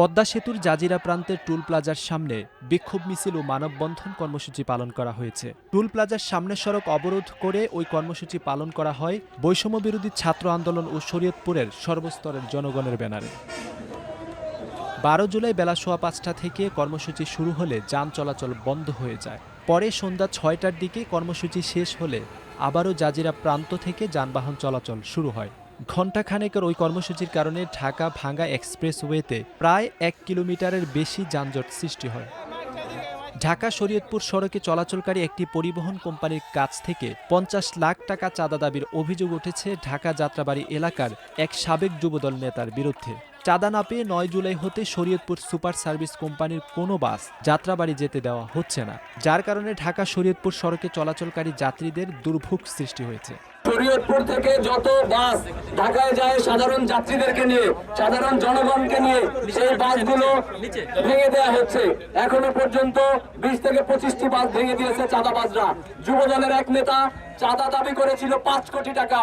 পদ্মা সেতুর জাজিরা প্রান্তের টুল প্লাজার সামনে বিক্ষোভ মিছিল ও মানববন্ধন কর্মসূচি পালন করা হয়েছে। টুল প্লাজার সামনের সড়ক অবরোধ করে ওই কর্মসূচি পালন করা হয় বৈষম্য বিরোধী ছাত্র আন্দোলন ও শরীয়তপুরের সর্বস্তরের জনগণের ব্যানারে। বারো জুলাই বেলা সোয়া পাঁচটা থেকে কর্মসূচি শুরু হলে যান চলাচল বন্ধ হয়ে যায়। পরে সন্ধ্যা ছয়টার দিকে কর্মসূচি শেষ হলে আবারও জাজিরা প্রান্ত থেকে যানবাহন চলাচল শুরু হয়। ঘণ্টাখানেকের ওই কর্মসূচির কারণে ঢাকা ভাঙ্গা এক্সপ্রেসওয়েতে প্রায় এক কিলোমিটারের বেশি যানজট সৃষ্টি হয়। ঢাকা শরীয়তপুর সড়কে চলাচলকারী একটি পরিবহন কোম্পানির কাছ থেকে পঞ্চাশ লাখ টাকা চাঁদা দাবির অভিযোগ উঠেছে ঢাকা যাত্রাবাড়ি এলাকার এক সাবেক যুবদল নেতার বিরুদ্ধে। চাঁদা না পেয়ে নয় জুলাই হতে শরীয়তপুর সুপার সার্ভিস কোম্পানির কোনো বাস যাত্রাবাড়ি যেতে দেওয়া হচ্ছে না, যার কারণে ঢাকা শরীয়তপুর সড়কে চলাচলকারী যাত্রীদের দুর্ভোগ সৃষ্টি হয়েছে। শরীয়তপুর থেকে যত বাস ঢাকায় যায় সাধারণ যাত্রীদেরকে নিয়ে সাধারণ জনগণকে নিয়ে সেই বাসগুলো ভেঙে দেওয়া হচ্ছে। এখনও পর্যন্ত বিশ থেকে পঁচিশটি বাস ভেঙে দিয়েছে চাঁদাবাজরা। যুব দলের এক নেতা চাঁদা দাবি করেছিল পাঁচ কোটি টাকা।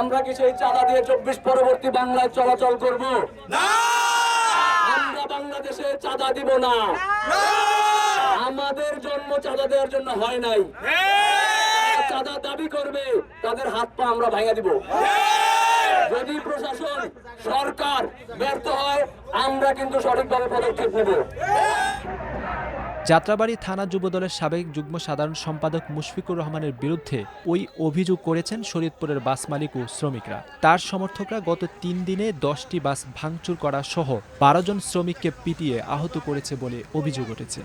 আমরা কি সেই চাঁদা দিয়ে চব্বিশ পরবর্তী বাংলায় চলাচল করব? আমরা বাংলাদেশে চাঁদা দিব না। আমাদের জন্ম চাঁদা দেওয়ার জন্য হয় নাই। চাঁদা করবে, তাদের হাত পা আমরা ভাঙা দিব। যদি প্রশাসন, সরকার ব্যর্থ হয়, আমরা কিন্তু সঠিকভাবে পদক্ষেপ নেব। যাত্রাবাড়ি থানা যুবদলের সাবেক যুগ্ম সাধারণ সম্পাদক মুশফিকুর রহমানের বিরুদ্ধে ওই অভিযোগ করেছেন শরীয়তপুরের বাস মালিক ও শ্রমিকরা। তার সমর্থকরা গত তিন দিনে দশটি বাস ভাঙচুর করা সহ বারো জন শ্রমিককে পিটিয়ে আহত করেছে বলে অভিযোগ উঠেছে।